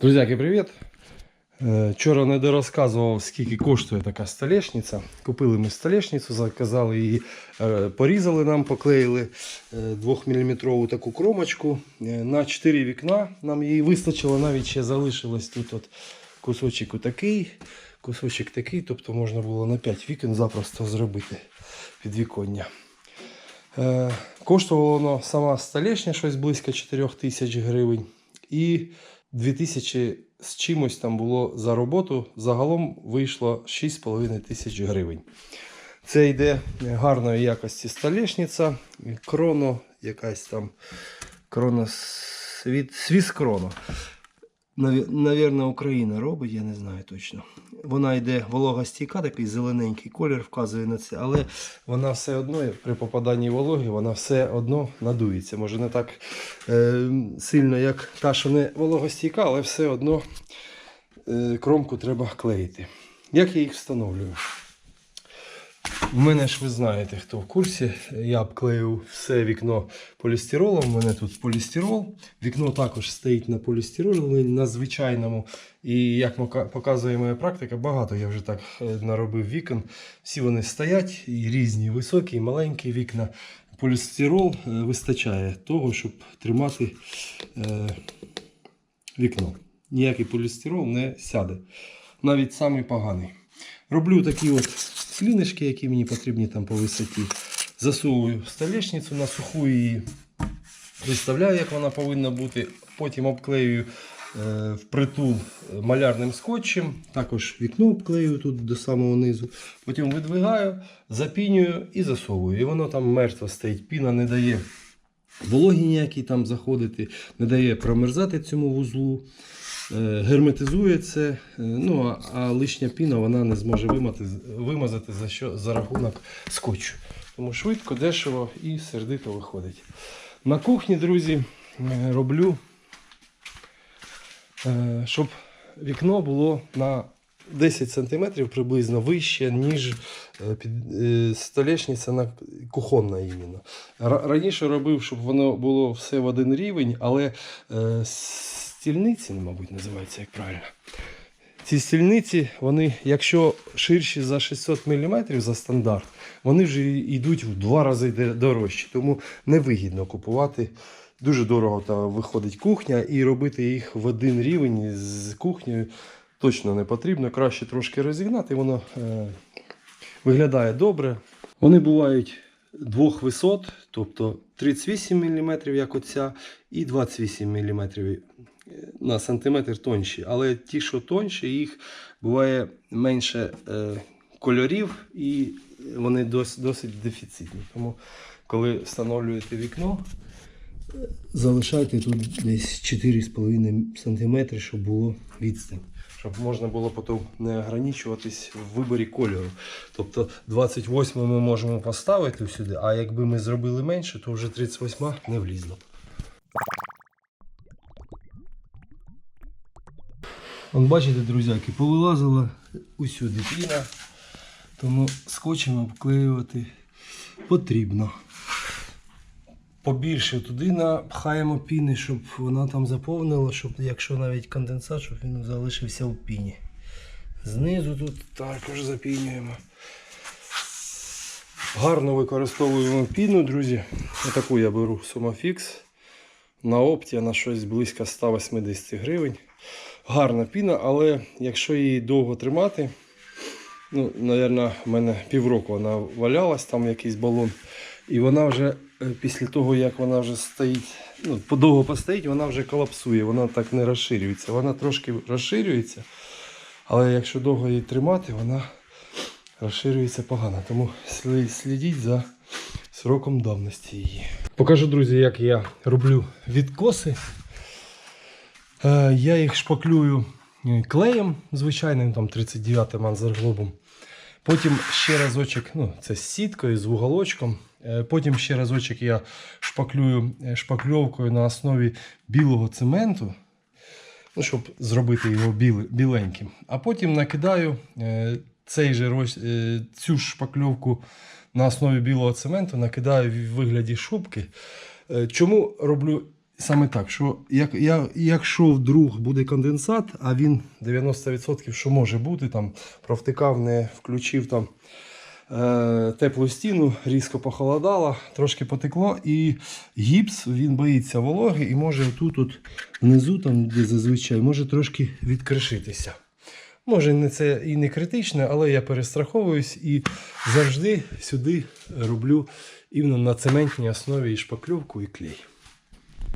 Друзяки, привіт! Е, Вчора не дорозказував, скільки коштує така столешниця. Купили ми столешницю, заказали її, е, порізали нам, поклеїли 2-мм таку кромочку е, на 4 вікна. Нам її вистачило, навіть ще залишилось тут от кусочок такий, кусочок такий, тобто можна було на 5 вікон запросто зробити підвіконня. Е, Коштувало воно сама столешня щось близько 4 тисяч гривень. І 2000 з чимось там було за роботу. Загалом вийшло 6,5 тисяч гривень. Це йде гарної якості столешниця, кроно, якась там кроно світ, свіс кроно. Наві- Навірно, Україна робить, я не знаю точно. Вона йде волога стійка, такий зелененький колір вказує на це, але вона все одно при попаданні вологи, вона все одно надується. Може не так е, сильно, як та, що не вологостійка, але все одно е, кромку треба клеїти. Як я їх встановлюю? У мене ж ви знаєте, хто в курсі. Я обклеїв все вікно полістиролом. У мене тут полістирол. Вікно також стоїть на полістиролі, на звичайному. І як показує моя практика, багато я вже так е, наробив вікон. Всі вони стоять, і різні, високі, і маленькі вікна. Полістирол е, вистачає того, щоб тримати е, вікно. Ніякий полістирол не сяде. Навіть самий поганий. Роблю такі от слінишки, які мені потрібні там по висоті. Засовую столешницю, на суху її виставляю, як вона повинна бути. Потім обклеюю е, впритул малярним скотчем. Також вікно обклею тут до самого низу. Потім видвигаю, запінюю і засовую. І воно там мертво стоїть. Піна не дає вологі ніякій там заходити, не дає промерзати цьому вузлу. Е, Герметизує це, е, ну, а, лишня піна вона не зможе вимати, вимазати за, що, за рахунок скотчу. Тому швидко, дешево і сердито виходить. На кухні, друзі, е, роблю, щоб вікно було на 10 см приблизно вище, ніж столешниця на кухонна іменно. Раніше робив, щоб воно було все в один рівень, але стільниці, ну, мабуть, називається як правильно. Ці стільниці, вони, якщо ширші за 600 мм за стандарт, вони вже йдуть в два рази дорожчі. Тому невигідно купувати. Дуже дорого та виходить кухня, і робити їх в один рівень з кухнею точно не потрібно. Краще трошки розігнати, воно е, виглядає добре. Вони бувають двох висот, тобто 38 мм, як оця, і 28 мм на сантиметр тонші. Але ті, що тонші, їх буває менше е, кольорів і вони дос, досить дефіцитні. Тому коли встановлюєте вікно, залишайте тут десь 4,5 см, щоб було відстань. Щоб можна було потім не ограничуватись в виборі кольору. Тобто 28 ми можемо поставити сюди, а якби ми зробили менше, то вже 38 не влізло. Вон бачите, друзяки, повилазила усюди піна, тому скотчем обклеювати потрібно. Побільше туди напхаємо піни, щоб вона там заповнила, щоб якщо навіть конденсат, щоб він залишився в піні. Знизу тут також запінюємо. Гарно використовуємо піну, друзі. Отаку я беру Sumafix на опті на щось близько 180 гривень. Гарна піна, але якщо її довго тримати, ну, мабуть, в мене півроку вона валялась, там якийсь балон. І вона вже е, після того, як вона вже стоїть, ну, подовго постоїть, вона вже колапсує, вона так не розширюється. Вона трошки розширюється, але якщо довго її тримати, вона розширюється погано. Тому слі- слідіть за сроком давності її. Покажу, друзі, як я роблю відкоси. Е, Я їх шпаклюю е, клеєм звичайним, там 39 манзерглобом. Потім ще разочок, ну це з сіткою, з вуголочком. Е, Потім ще разочок я шпаклюю шпакльовкою на основі білого цементу, ну, щоб зробити його біленьким. А потім накидаю цей же, цю ж шпакльовку на основі білого цементу, накидаю в вигляді шубки. Чому роблю саме так, що як, я, якщо вдруг буде конденсат, а він 90% що може бути, там провтикав, не включив там е, теплу стіну, різко похолодало, трошки потекло, і гіпс він боїться вологи і може тут от внизу, там, де зазвичай, може трошки відкришитися. Може, не це і не критичне, але я перестраховуюсь і завжди сюди роблю іменно на цементній основі і шпакльовку, і клей.